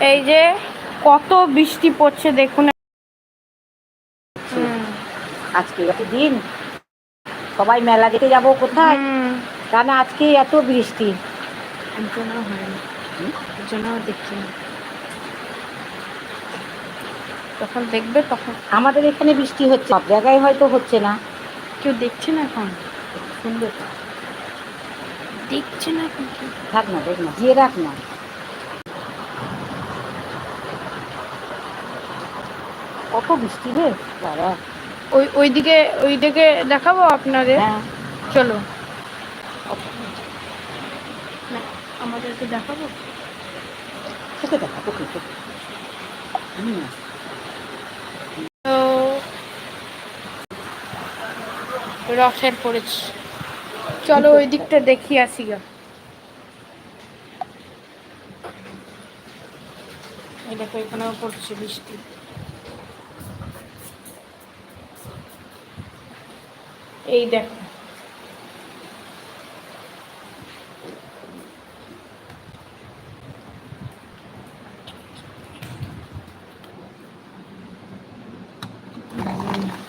এই যে কত বৃষ্টি পড়ছে দেখুন। আজকে দিন। সবাই মেলা দেখতে যাব কোথায়? কারণ আজকে এত বৃষ্টি। একজনও হয়নি। হুম? একজনও দেখছি না। যখন দেখবে তখন। আমাদের এখানে বৃষ্টি হচ্ছে। সব জায়গায় হয়তো হচ্ছে না। কেউ দেখছে না এখন? সুন্দর। দেখছে না এখন থাক না দেখ না। দিয়ে রাখ না। কত বৃষ্টি রে? বাবা ওই ওইদিকে ওইদিকে দেখাবো আপনাদের? হ্যাঁ। চলো। আমাদেরকে দেখাবো? তোকে দেখা তোকে? তোকে হুম। তো রসের পড়েছি চলো ওই দিকটা দেখি আসি গা। দেখো এখানেও পড়ছে বৃষ্টি। এই দেখো।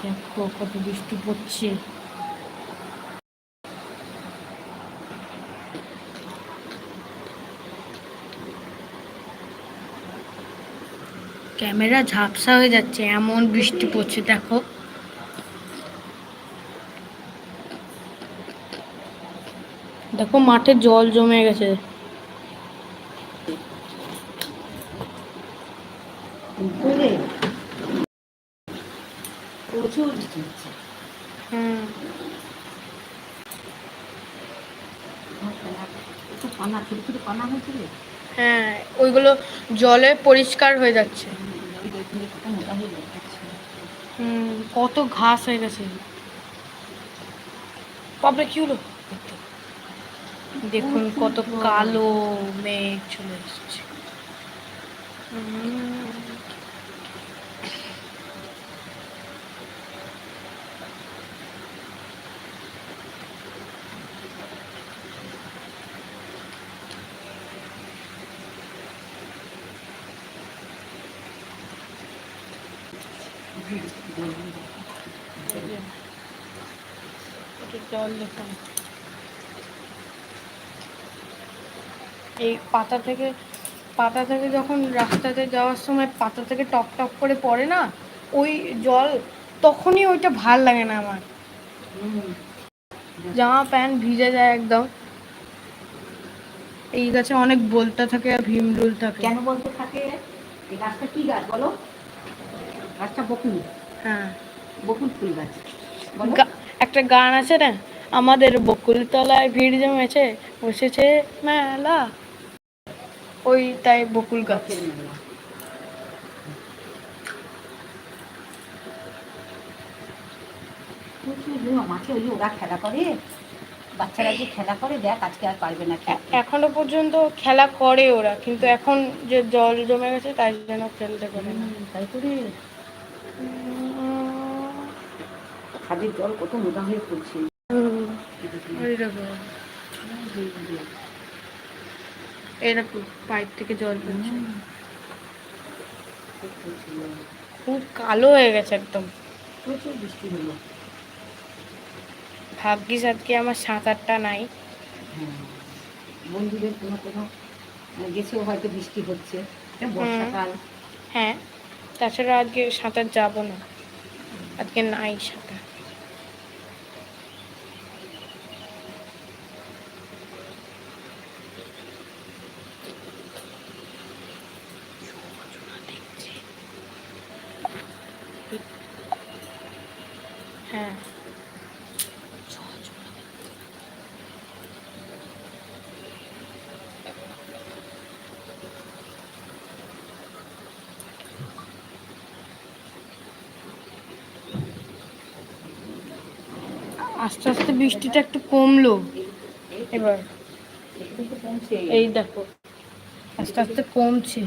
দেখো কত বৃষ্টি পড়ছে। ক্যামেরা ঝাপসা হয়ে যাচ্ছে এমন বৃষ্টি পড়ছে দেখো। দেখো মাঠে জল জমে গেছে। হ্যাঁ ওইগুলো জলে পরিষ্কার হয়ে হয়ে যাচ্ছে। হুম কত ঘাস হয়ে গেছে। বাপরে কি হলো? দেখুন কত কালো মেঘ চলে এসছে। জল দেখুন। এই পাতা থেকে পাতা থেকে যখন রাস্তাতে যাওয়ার সময় পাতা থেকে টপ টপ করে পড়ে না ওই জল তখনই ওইটা ভালো লাগে না আমার। জামা প্যান্ট ভিজে যায় একদম। এই গাছে অনেক বলতা থাকে আর ভীমরুল থাকে। কেন বলতে থাকে? এই গাছটা কি গাছ বলো? গাছটা বকুল। হ্যাঁ। বকুল ফুল গাছ। একটা গান আছে না? আমাদের বকুলতলায় ভিড় জমেছে বসেছে মেলা। ওই তাই বকুল গাছ। মাঠে ওই ওরা খেলা করে। বাচ্চারা যে খেলা করে দেখ আজকে আর পারবে না। এখনও পর্যন্ত খেলা করে ওরা কিন্তু এখন যে জল জমে গেছে তাই জন্য খেলতে পারে না। তাই করে। খাদের জল কত মোটা হয়ে পড়ছে। এরকম পাইপ থেকে জল পড়ছে। খুব কালো হয়ে গেছে একদম। প্রচুর বৃষ্টি হলো। ভাগ্যিস আজকে আমার সাঁতারটা নাই। হ্যাঁ বন্ধুদের কোনো কোনো গেছেও হয়তো বৃষ্টি হচ্ছে। বর্ষাকাল। হ্যাঁ তাছাড়া আজকে সাঁতার যাব না। আজকে নাই সাঁতার। হ্যাঁ। আস্তে আস্তে বৃষ্টিটা একটু কমলো। এবার এই দেখো আস্তে আস্তে কমছে।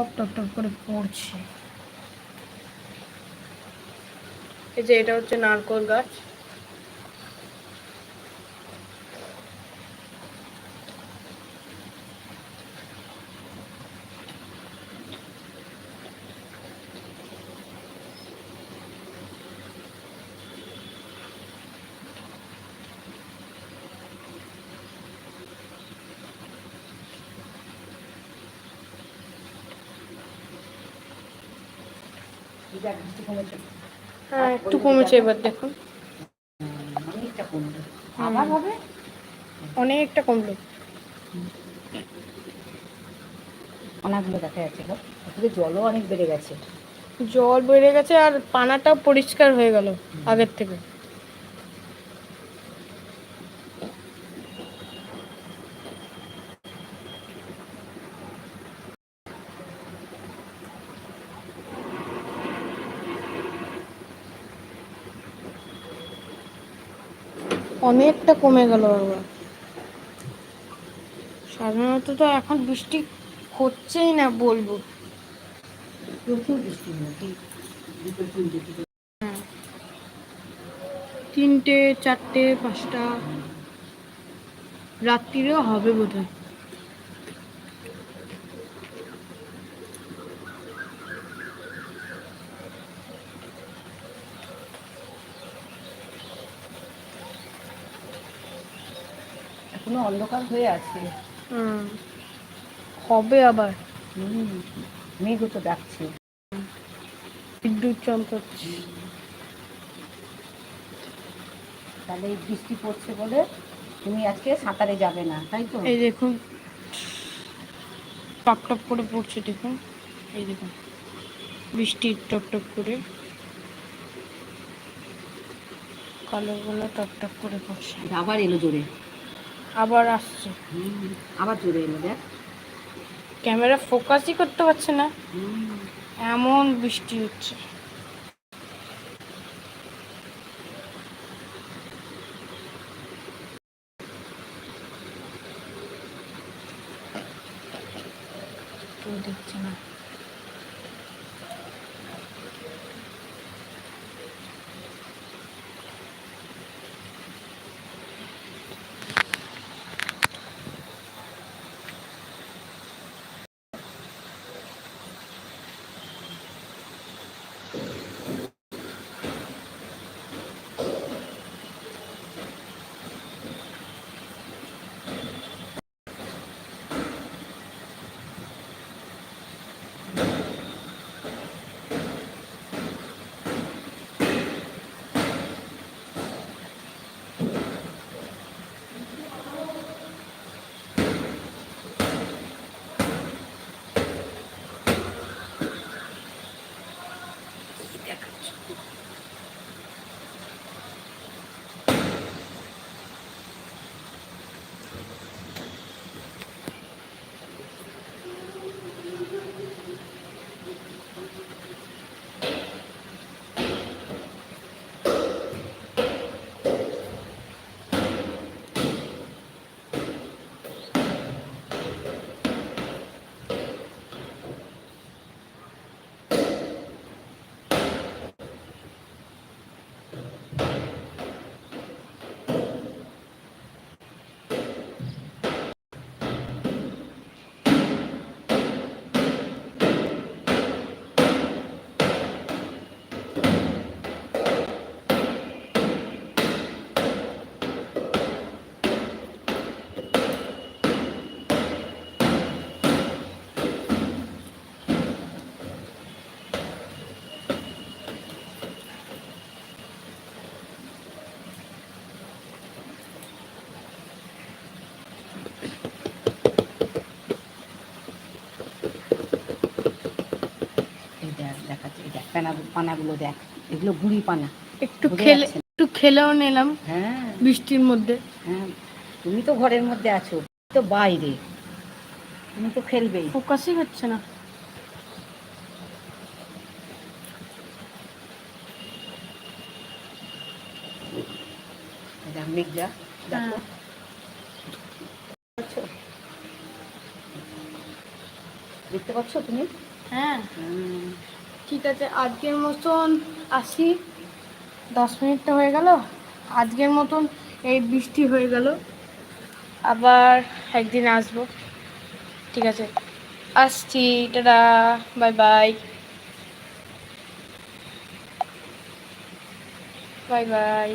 সব টপ টপ করে পড়ছে। এই যে এটা হচ্ছে নারকোল গাছ। হ্যাঁ একটু কমেছে এবার দেখুন অনেকটা আবার হবে? অনেকটা কমলো। অনেকগুলো দেখা যাচ্ছে গো। জলও অনেক বেড়ে গেছে। জল বেড়ে গেছে আর পানাটাও পরিষ্কার হয়ে গেল আগের থেকে। অনেকটা কমে গেল আবার সাধারণত তো এখন বৃষ্টি হচ্ছেই না বলব। প্রচুর বৃষ্টি হ্যাঁ। তিনটে চারটে পাঁচটা। রাত্রিরেও হবে বোধ হয় এখনও অন্ধকার হয়ে আছে। হবে আবার? মেঘ তো ডাকছে। বিদ্যুৎ চমকাচ্ছে। তাহলে এই বৃষ্টি পড়ছে বলে তুমি আজকে সাঁতারে যাবে না তাই তো? এই দেখুন টপ টপ করে পড়ছে দেখুন। এই দেখুন বৃষ্টি টপ টপ করে। কালো গুলো টপ টপ করে পড়ছে। আবার এলো জোরে। আবার আসছে। আবার জোরে এলো দেখ। ক্যামেরা ফোকাসই করতে পারছে না। এমন বৃষ্টি হচ্ছে। দেখছে না। পানাগুলো দেখ এগুলো গুড়ি পানা। একটু খেলে একটু খেলেও নিলাম হ্যাঁ। বৃষ্টির মধ্যে। হ্যাঁ তুমি তো ঘরের মধ্যে আছো তো বাইরে তুমি তো খেলবেই। ফোকাসই হচ্ছে না। দেখ হ্যাঁ। দেখতে পাচ্ছ? তুমি? হ্যাঁ। হুম, ঠিক আছে, আজকের মতন আসি। দশ মিনিটটা হয়ে গেল। আজকের মতন এই বৃষ্টি হয়ে গেল। আবার একদিন আসব। ঠিক আছে, আসছি, ta-ta, bye bye. Bye bye.